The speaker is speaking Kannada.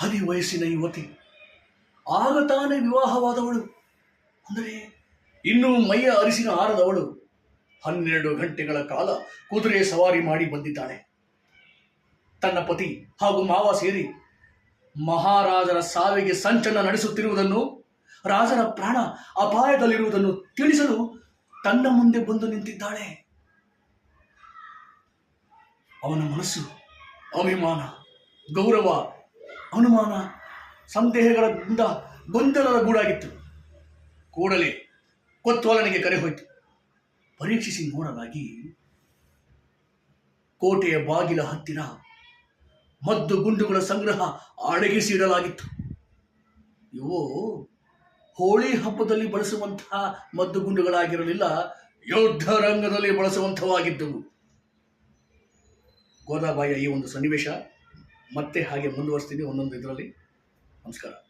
ಹದಿ ವಯಸ್ಸಿನ ಯುವತಿ. ಆಗ ತಾನೇ ವಿವಾಹವಾದವಳು. ಅಂದರೆ ಇನ್ನೂ ಮೈಯ ಅರಿಸಿನ ಆರದವಳು. ಹನ್ನೆರಡು ಗಂಟೆಗಳ ಕಾಲ ಕುದುರೆ ಸವಾರಿ ಮಾಡಿ ಬಂದಿದ್ದಾಳೆ. ತನ್ನ ಪತಿ ಹಾಗೂ ಮಾವ ಸೇರಿ ಮಹಾರಾಜರ ಸಾವಿಗೆ ಸಂಚನ ನಡೆಸುತ್ತಿರುವುದನ್ನು, ರಾಜರ ಪ್ರಾಣ ಅಪಾಯದಲ್ಲಿರುವುದನ್ನು ತಿಳಿಸಲು ತನ್ನ ಮುಂದೆ ಬಂದು ನಿಂತಿದ್ದಾಳೆ. ಅವನ ಮನಸ್ಸು ಅಭಿಮಾನ, ಗೌರವ ಅನುಮಾನ, ಸಂದೇಹಗಳಿಂದ ಗೊಂದಲದ ಗೂಡಾಗಿತ್ತು. ಕೂಡಲೇ ಕೊತ್ವಾಲನಿಗೆ ಕರೆ ಹೋಯಿತು. ಪರೀಕ್ಷಿಸಿ ನೋಡಲಾಗಿ ಕೋಟೆಯ ಬಾಗಿಲ ಹತ್ತಿರ ಮದ್ದು ಗುಂಡುಗಳ ಸಂಗ್ರಹ ಅಡಗಿಸಿ ಇಡಲಾಗಿತ್ತು. ಇವು ಹೋಳಿ ಹಬ್ಬದಲ್ಲಿ ಬಳಸುವಂತಹ ಮದ್ದು ಗುಂಡುಗಳಾಗಿರಲಿಲ್ಲ, ಯುದ್ಧ ರಂಗದಲ್ಲಿ ಬಳಸುವಂಥವಾಗಿದ್ದವು. ಗೋದಾಬಾಯಿಯ ಈ ಒಂದು ಸನ್ನಿವೇಶ. ಮತ್ತೆ ಹಾಗೆ ಮುಂದುವರಿಸ್ತೀನಿ ಒಂದೊಂದು ಇದರಲ್ಲಿ. ನಮಸ್ಕಾರ.